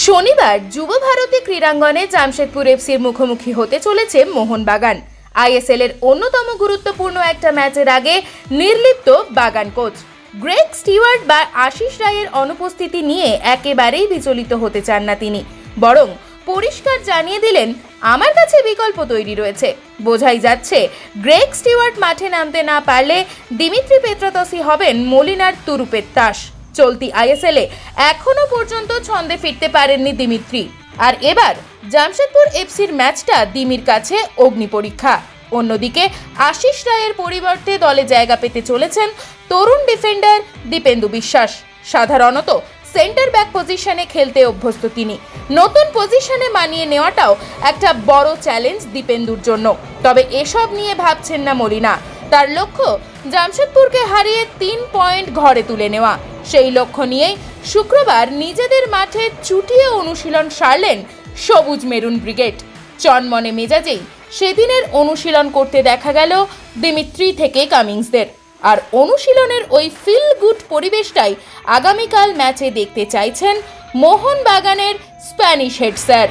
শনিবার যুব ভারতী ক্রীড়াঙ্গনে জামশেদপুর এফসির মুখোমুখি হতে চলেছে মোহনবাগান। আইএসএল এর অন্যতম গুরুত্বপূর্ণ একটা ম্যাচের আগে নির্লিপ্ত বাগান কোচ। গ্রেগ স্টিওয়ার্ট বা আশিস রায়ের অনুপস্থিতি নিয়ে একেবারেই বিচলিত হতে চান না তিনি। বরং পরিষ্কার জানিয়ে দিলেন, আমার কাছে বিকল্প তৈরি রয়েছে। বোঝাই যাচ্ছে, গ্রেগ স্টিওয়ার্ট মাঠে নামতে না পারলে দিমিত্রি পেত্রাতসি হবেন মলিনার তুরুপের তাস। চলতি আইএসএল এ এখনও পর্যন্ত ছন্দে ফিরতে পারেননি দিমিত্রি। আর এবার জামশেদপুর এফসির ম্যাচটা দিমির কাছে অগ্নি পরীক্ষা। অন্যদিকে আশিস রায়ের পরিবর্তে দলে জায়গা পেতে চলেছেন তরুণ ডিফেন্ডার দীপেন্দু বিশ্বাস। সাধারণত সেন্টার ব্যাক পজিশনে খেলতে অভ্যস্ত তিনি। নতুন পজিশনে মানিয়ে নেওয়াটাও একটা বড় চ্যালেঞ্জ দীপেন্দুর জন্য। তবে এসব নিয়ে ভাবছেন না মলিনা। তার লক্ষ্য জামশেদপুরকে হারিয়ে তিন পয়েন্ট ঘরে তুলে নেওয়া। সেই লক্ষ্য নিয়েই শুক্রবার নিজেদের মাঠে চুটিয়ে অনুশীলন সারলেন সবুজ মেরুন ব্রিগেড। চনমনে মেজাজেই সেদিনের অনুশীলন করতে দেখা গেল দিমিত্রি থেকে কামিংসদের। আর অনুশীলনের ওই ফিল গুড পরিবেশটাই আগামীকাল ম্যাচে দেখতে চাইছেন মোহনবাগানের স্প্যানিশ হেড স্যার।